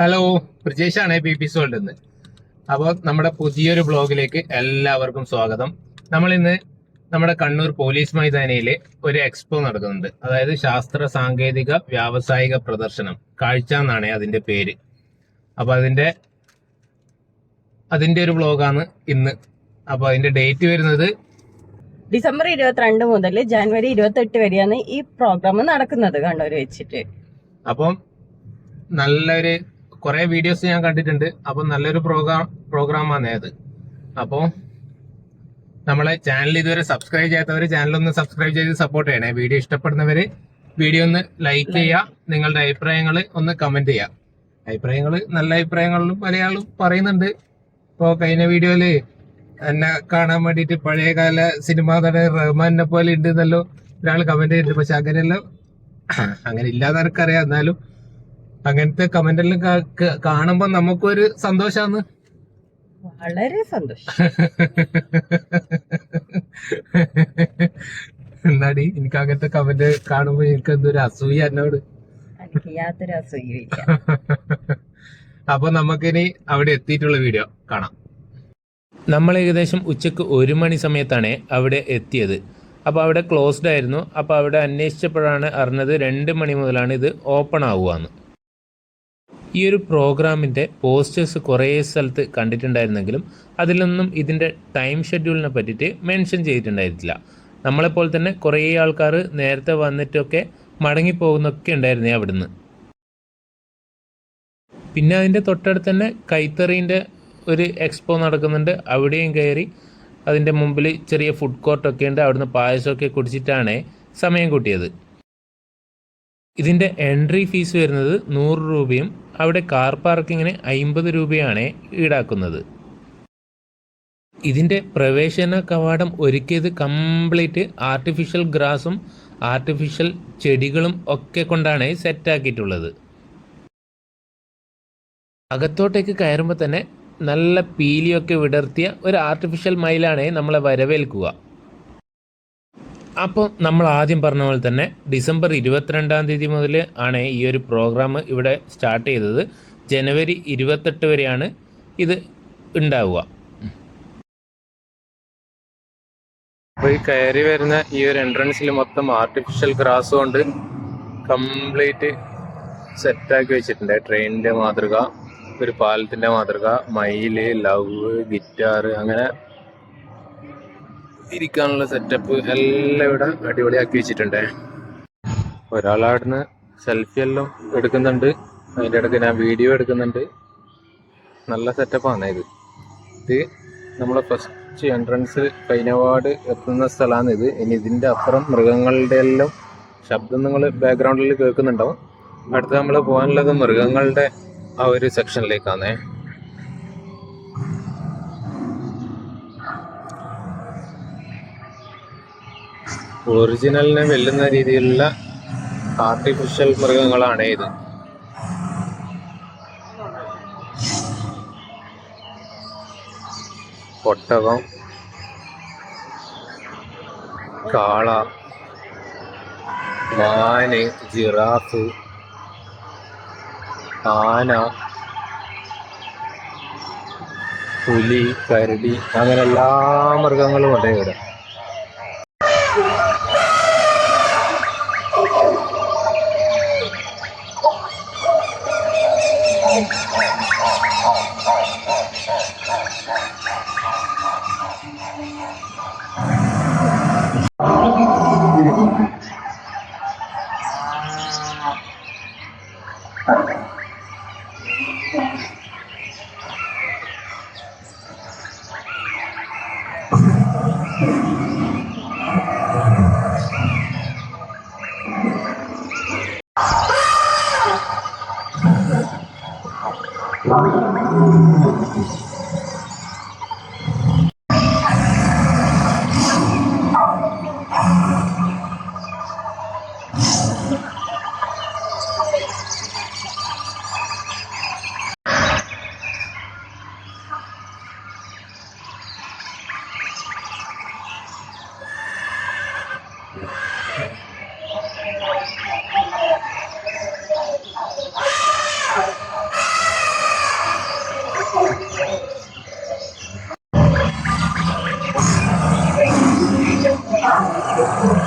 Hello പ്രജേഷാണ് B P sold എന്ന് അപ്പോൾ നമ്മുടെ പുതിയൊരു ബ്ലോഗിലേക്ക് എല്ലാവർക്കും സ്വാഗതം. നമ്മൾ ഇന്ന് നമ്മുടെ കണ്ണൂർ പോലീസ് മൈതാനിയിൽ ഒരു എക്സ്പോ നടക്കുന്നുണ്ട്. അതായത് ശാസ്ത്ര സാങ്കേതിക വ്യാവസായിക പ്രദർശനം കാഴ്ച എന്നാണ് അതിന്റെ പേര്. അപ്പോൾ അതിന്റെ അതിന്റെ ഒരു ബ്ലോഗാണ് ഇന്ന്. അപ്പോൾ അതിന്റെ ഡേറ്റ് വരുന്നത്? ഡിസംബർ ഇരുപത്തിരണ്ട് മുതൽ ജനുവരി ഇരുപത്തെട്ട് വരെയാണ് ഈ പ്രോഗ്രാം നടക്കുന്നത് കണ്ണൂർ വെച്ചിട്ട്. അപ്പം നല്ലൊരു കുറെ വീഡിയോസ് ഞാൻ കണ്ടിട്ടുണ്ട്. അപ്പം നല്ലൊരു പ്രോഗ്രാം പ്രോഗ്രാമാണ് അത്. അപ്പോൾ നമ്മളെ ചാനൽ ഇതുവരെ സബ്സ്ക്രൈബ് ചെയ്യാത്തവർ ചാനൽ ഒന്ന് സബ്സ്ക്രൈബ് ചെയ്ത് സപ്പോർട്ട് ചെയ്യണേ. വീഡിയോ ഇഷ്ടപ്പെടുന്നവര് വീഡിയോ ഒന്ന് ലൈക്ക് ചെയ്യുക നിങ്ങളുടെ അഭിപ്രായങ്ങൾ ഒന്ന് കമന്റ് ചെയ്യുക അഭിപ്രായങ്ങൾ നല്ല അഭിപ്രായങ്ങളിലും പല ആളും പറയുന്നുണ്ട്. ഇപ്പോ കഴിഞ്ഞ വീഡിയോയിൽ എന്നെ കാണാൻ വേണ്ടിയിട്ട് പഴയകാല സിനിമാ നടൻ റഹ്മാനെ പോലെ ഉണ്ട് എന്നല്ലോ ഒരാൾ കമന്റ് ചെയ്തിട്ടുണ്ട്. പക്ഷെ അങ്ങനെയല്ല. അങ്ങനെ ഇല്ലാന്ന് എനിക്കറിയാം എന്നാലും അങ്ങനത്തെ കമന്റ് എല്ലാം കാണുമ്പോ നമുക്കൊരു സന്തോഷാന്ന്? വളരെ സന്തോഷം. എന്നാടി എനിക്ക് അങ്ങനത്തെ കമന്റ് കാണുമ്പോ എനിക്ക് എന്തൊരു അസൂയ എന്നോട്. എനിക്ക് യാതൊരു അസൂയയില്ല അപ്പൊ നമുക്കിനി അവിടെ എത്തിയിട്ടുള്ള വീഡിയോ കാണാം. നമ്മൾ ഏകദേശം ഉച്ചയ്ക്ക് ഒരു മണി സമയത്താണ് അവിടെ എത്തിയത്. അപ്പോൾ അവിടെ ക്ലോസ്ഡ് ആയിരുന്നു. അപ്പോൾ അവിടെ അന്വേഷിച്ചപ്പോഴാണ് അറിഞ്ഞത് രണ്ട് മണി മുതലാണ് ഇത് ഓപ്പൺ ആവുകയെന്ന്. ഈ ഒരു പ്രോഗ്രാമിന്റെ പോസ്റ്റേഴ്സ് കുറേ സ്ഥലത്ത് കണ്ടിട്ടുണ്ടായിരുന്നെങ്കിലും അതിലൊന്നും ഇതിന്റെ ടൈം ഷെഡ്യൂളിനെ പറ്റിയിട്ട് മെൻഷൻ ചെയ്തിട്ടുണ്ടായിരുന്നില്ല. നമ്മളെപ്പോലെ തന്നെ കുറേ ആൾക്കാർ നേരത്തെ വന്നിട്ടൊക്കെ മടങ്ങിപ്പോകുന്നൊക്കെ ഉണ്ടായിരുന്നേ അവിടുന്ന്. പിന്നെ അതിന്റെ തൊട്ടടുത്ത് തന്നെ കൈത്തറീന്റെ ഒരു എക്സ്പോ നടക്കുന്നുണ്ട്. അവിടെയും കയറി അതിന്റെ മുമ്പിൽ ചെറിയ ഫുഡ് കോർട്ടൊക്കെ ഉണ്ട്. അവിടുന്ന് പായസമൊക്കെ കുടിച്ചിട്ടാണ് സമയം കൂട്ടിയത്. ഇതിന്റെ എൻട്രി ഫീസ് വരുന്നത് നൂറ് രൂപയും അവിടെ കാർ പാർക്കിങ്ങിന് അമ്പത് രൂപയാണ് ഈടാക്കുന്നത്. ഇതിന്റെ പ്രവേശന കവാടം ഒരുക്കിയത് കംപ്ലീറ്റ് ആർട്ടിഫിഷ്യൽ ഗ്രാസും ആർട്ടിഫിഷ്യൽ ചെടികളും ഒക്കെ കൊണ്ടാണ് സെറ്റാക്കിയിട്ടുള്ളത്. അകത്തോട്ടേക്ക് കയറുമ്പോൾ തന്നെ നല്ല പീലിയൊക്കെ വിടർത്തിയ ഒരു ആർട്ടിഫിഷ്യൽ മയിലാണ് നമ്മളെ വരവേൽക്കുക. അപ്പോൾ നമ്മൾ ആദ്യം പറഞ്ഞ പോലെ തന്നെ ഡിസംബർ ഇരുപത്തിരണ്ടാം തീയതി മുതൽ ആണ് ഈ ഒരു പ്രോഗ്രാം ഇവിടെ സ്റ്റാർട്ട് ചെയ്തത്. ജനുവരി ഇരുപത്തെട്ട് വരെയാണ് ഇത് ഉണ്ടാവുക. അപ്പോൾ ഈ കയറി വരുന്ന ഈ ഒരു എൻട്രൻസിൽ മൊത്തം ആർട്ടിഫിഷ്യൽ ഗ്രാസ് കൊണ്ട് കംപ്ലീറ്റ് സെറ്റാക്കി വെച്ചിട്ടുണ്ട്. ട്രെയിനിന്റെ മാതൃക ഒരു പാലത്തിന്റെ മാതൃക മയിൽ ലവ് ഗിറ്റാർ അങ്ങനെ ഇരിക്കാനുള്ള സെറ്റപ്പ് എല്ലാം ഇവിടെ അടിപൊളിയാക്കി വെച്ചിട്ടുണ്ട്. ഒരാളവിടുന്ന് സെൽഫി എല്ലാം എടുക്കുന്നുണ്ട്. അതിന്റെ ഇടയ്ക്ക് ഞാൻ വീഡിയോ എടുക്കുന്നുണ്ട്. നല്ല സെറ്റപ്പാണ് ഇത്. ഇത് നമ്മളെ ഫസ്റ്റ് എൻട്രൻസ് കൈനവാട് എത്തുന്ന സ്ഥലമാണ് ഇത്. ഇനി ഇതിന്റെ അപ്പുറം മൃഗങ്ങളുടെ എല്ലാം ശബ്ദം നിങ്ങൾ ബാക്ക്ഗ്രൗണ്ടിൽ കേൾക്കുന്നുണ്ടാവും. അടുത്ത് നമ്മൾ പോകാനുള്ളത് മൃഗങ്ങളുടെ ആ ഒരു സെക്ഷനിലേക്കാണേ ഒറിജിനലിനെ വെല്ലുന്ന രീതിയിലുള്ള ആർട്ടിഫിഷ്യൽ മൃഗങ്ങളാണ് ഇത്. ഒട്ടകം കാള മാന് ജിറാഫ് ആന പുലി കരടി അങ്ങനെ എല്ലാ മൃഗങ്ങളും ഉണ്ട് ഇവിടെ.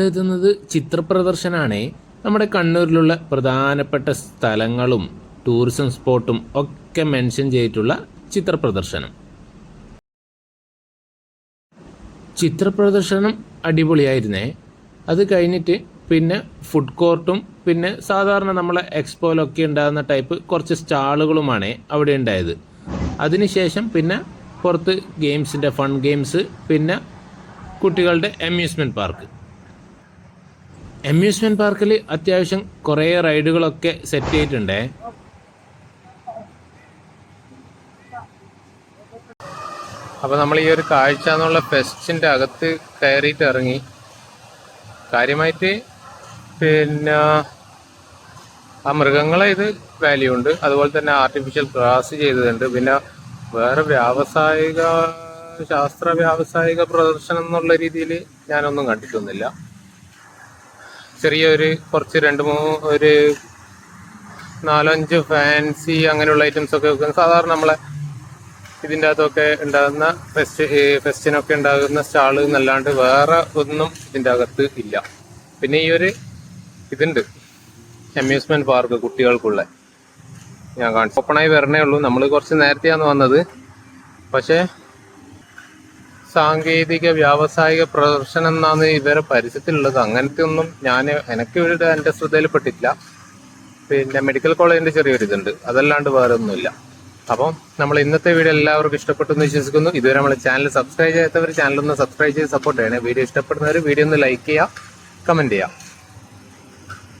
എത്തുന്നത് ചിത്രപ്രദർശനാണ്. നമ്മുടെ കണ്ണൂരിലുള്ള പ്രധാനപ്പെട്ട സ്ഥലങ്ങളും ടൂറിസം സ്പോട്ടും ഒക്കെ മെൻഷൻ ചെയ്തിട്ടുള്ള ചിത്രപ്രദർശനം. ചിത്രപ്രദർശനം അടിപൊളിയായിരുന്നേ. അത് കഴിഞ്ഞിട്ട് പിന്നെ ഫുഡ് കോർട്ടും പിന്നെ സാധാരണ നമ്മളെ എക്സ്പോയിലൊക്കെ ഉണ്ടാകുന്ന ടൈപ്പ് കുറച്ച് സ്റ്റാളുകളുമാണ് അവിടെ ഉണ്ടായത്. അതിനുശേഷം പിന്നെ പുറത്ത് ഗെയിംസിന്റെ ഫൺ ഗെയിംസ് പിന്നെ കുട്ടികളുടെ അമ്യൂസ്മെന്റ് പാർക്ക് അമ്യൂസ്മെന്റ് പാർക്കിൽ അത്യാവശ്യം കുറേ റൈഡുകളൊക്കെ സെറ്റ് ചെയ്തിട്ടുണ്ട്. അപ്പോൾ നമ്മൾ ഈ ഒരു കാഴ്ച എന്നുള്ള ഫെസ്റ്റിന്റെ അകത്ത് കയറിയിട്ട് ഇറങ്ങി. കാര്യമായിട്ട് പിന്നെ ആ മൃഗങ്ങളെ ഇത് വാല്യൂ ഉണ്ട്. അതുപോലെ തന്നെ ആർട്ടിഫിഷ്യൽ ഗ്രാസ് ചെയ്തിട്ടുണ്ട് പിന്നെ വേറെ വ്യാവസായിക ശാസ്ത്ര വ്യാവസായിക പ്രദർശനം എന്നുള്ള രീതിയിൽ ഞാനൊന്നും കണ്ടിട്ടൊന്നുമില്ല. ചെറിയൊരു കുറച്ച് രണ്ട് മൂന്ന് ഒരു നാലഞ്ച് ഫാൻസി അങ്ങനെയുള്ള ഐറ്റംസ് ഒക്കെ വെക്കുന്ന സാധാരണ നമ്മളെ ഇതിന്റെ അകത്തൊക്കെ ഉണ്ടാകുന്ന ഫെസ്റ്റ് ഫെസ്റ്റിനൊക്കെ ഉണ്ടാകുന്ന സ്റ്റാൾ എന്നല്ലാണ്ട് വേറെ ഒന്നും ഇതിന്റെ അകത്ത് ഇല്ല. പിന്നെ ഈ ഒരു ഇതുണ്ട്. അമ്യൂസ്മെന്റ് പാർക്ക് കുട്ടികൾക്കുള്ള. ഞാൻ കാണിച്ചു ഓപ്പണായി വരണേ ഉള്ളൂ. നമ്മൾ കുറച്ച് നേരത്തെയാണ് വന്നത്. പക്ഷേ സാങ്കേതിക വ്യാവസായിക പ്രദർശനം എന്നാണ് ഇവരെ പരിചയത്തിലുള്ളത് അങ്ങനത്തെ ഒന്നും ഞാൻ എനിക്ക് ഇവിടെ എന്റെ ശ്രദ്ധയിൽപ്പെട്ടിട്ടില്ല പിന്നെ മെഡിക്കൽ കോളേജിന്റെ ചെറിയൊരു ഇതുണ്ട്. അതല്ലാണ്ട് വേറെ ഒന്നുമില്ല അപ്പം നമ്മൾ ഇന്നത്തെ വീഡിയോ എല്ലാവർക്കും ഇഷ്ടപ്പെട്ടു എന്ന് വിശ്വസിക്കുന്നു. ഇതുവരെ നമ്മൾ ചാനൽ സബ്സ്ക്രൈബ് ചെയ്യാത്തവർ ചാനൽ ഒന്ന് സബ്സ്ക്രൈബ് ചെയ്ത് സപ്പോർട്ട് ചെയ്യണേ. വീഡിയോ ഇഷ്ടപ്പെടുന്നവർ വീഡിയോ ഒന്ന് ലൈക്ക് ചെയ്യുക കമന്റ് ചെയ്യുക.